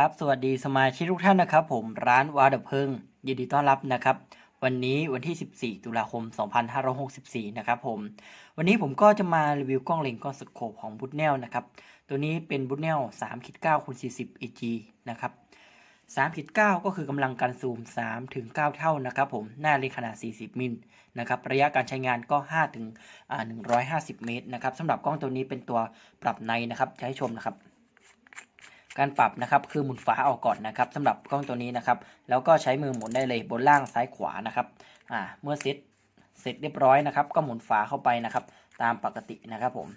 ครับ สวัสดีสมาชิกทุกท่านนะครับ ผมร้านวาดเพิง ยินดีต้อนรับนะครับ วันนี้วันที่ 14 ตุลาคม 2564 นะครับผม วันนี้ผมก็จะมารีวิวกล้องเลนส์กล้องสโคปของบูทเนลนะครับ ตัวนี้เป็นบูทเนล3.9คูณ40 AG นะครับ3.9 ก็คือกำลังการซูม 3 ถึง 9 เท่านะครับผม หน้าเลนส์ขนาด 40 มิลนะครับ ระยะการใช้งานก็ 5 ถึงอ่า150 เมตรนะครับสำหรับกล้องตัวนี้เป็นตัวปรับในนะครับจะให้ชมนะครับ การปรับนะครับคือหมุนฝาออกก่อนนะครับสำหรับกล้องตัวนี้นะครับ แล้วก็ใช้มือหมุนได้เลยบนล่างซ้ายขวานะครับอ่าเมื่อเสร็จเสร็จเรียบร้อยนะครับ ก็หมุนฝาเข้าไปนะครับ ตามปกตินะครับผม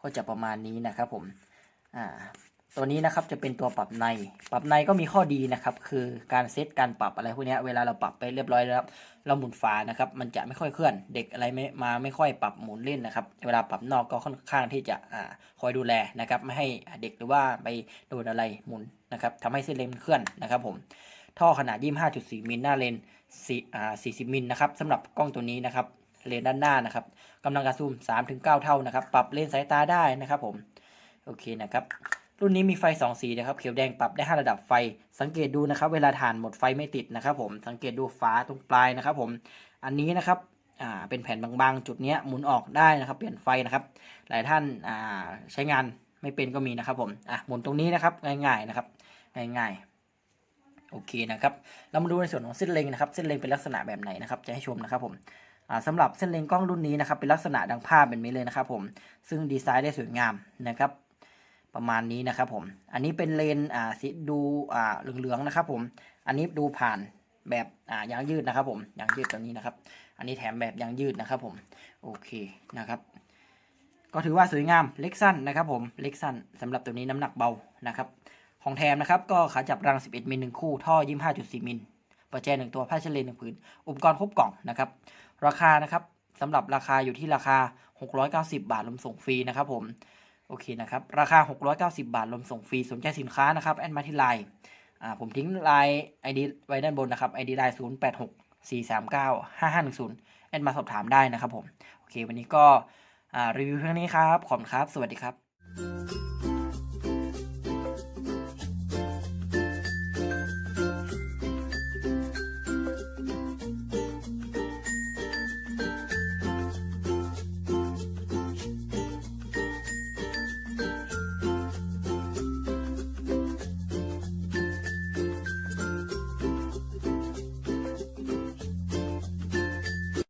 ก็จะประมาณนี้นะครับผมอ่า ตัวนี้นะครับจะเป็นตัวปรับใน ปรับในก็มีข้อดีนะครับ คือการเซตการปรับอะไรพวกนี้เวลาเราปรับไปเรียบร้อยแล้วเราหมุนฝานะครับ มันจะไม่ค่อยเคลื่อน เด็กอะไรไม่มาไม่ค่อยปรับหมุนเล่นนะครับ เวลาปรับนอกก็ค่อนข้างที่จะอ่าคอยดูแลนะครับ ไม่ให้เด็กหรือว่าไปโดนอะไรหมุนนะครับทำให้เส้นเลนมันเคลื่อนนะครับผมท่อขนาด 25.4 มิลหน้าเลนสี่อ่า40 มิลนะครับสำหรับกล้องตัวนี้นะครับเลนด้านหน้านะครับกำลังการซูม 3-9 เท่านะครับ ปรับเลนสายตาได้นะครับผมโอเคนะครับ รุ่นนี้มีไฟ 2 สีนะครับเขียวแดงปรับได้ 5 ระดับไฟ สังเกตดูนะครับ เวลาถ่านหมดไฟไม่ติดนะครับผมสังเกตดูฝาตรงปลายนะครับผมอันนี้นะครับอ่าเป็นแผ่นบางๆ จุดเนี้ยหมุนออกได้นะครับ เปลี่ยนไฟนะครับ หลายท่านอ่าใช้งานไม่เป็นก็มีนะครับผมอะหมุนตรงนี้นะครับง่ายๆนะครับ ง่ายๆโอเคนะครับ เรามาดูในส่วนของเส้นเล็งนะครับ เส้นเล็งเป็นลักษณะแบบไหนนะครับ จะให้ชมนะครับผมอ่าสำหรับเส้นเล็งกล้องรุ่นนี้นะครับเป็นลักษณะดังภาพแบบนี้เลยนะครับผมซึ่งดีไซน์ได้สวยงามนะครับ ประมาณนี้นะครับผม อันนี้เป็นเลนส์อ่าสีดูอ่าเหลืองๆนะครับผม อันนี้ดูผ่านแบบอ่ายางยืดนะครับ ผมยางยืดตัวนี้นะครับ อันนี้แถมแบบยางยืดนะครับ ผมโอเคนะครับ ก็ถือว่าสวยงามเล็กสั้นนะครับ ผมเล็กสั้นสำหรับตัวนี้น้ำหนักเบานะครับ ของแถมนะครับก็ขาจับรัง 11มิลหนึ่งคู่ท่อ 25.4มิลประแจหนึ่งตัวผ้าเชดเลนหนึ่งผืนอุปกรณ์ครบกล่องนะครับ ราคานะครับสำหรับราคาอยู่ที่ราคา 690 บาทรวมส่งฟรีนะครับผม โอเคนะครับ ราคา 690 บาทรวมส่งฟรีสนใจสินค้านะครับแอดมาที่ไลน์อ่าผมทิ้งไลน์ไอดีไว้ด้านบนนะครับไอดีไลน์0 8 6 4 3 9 5 5 1 0แอดมาสอบถามได้นะครับผม โอเค วันนี้ก็อ่ารีวิวเพียงนี้ครับ ขอบคุณครับ สวัสดีครับ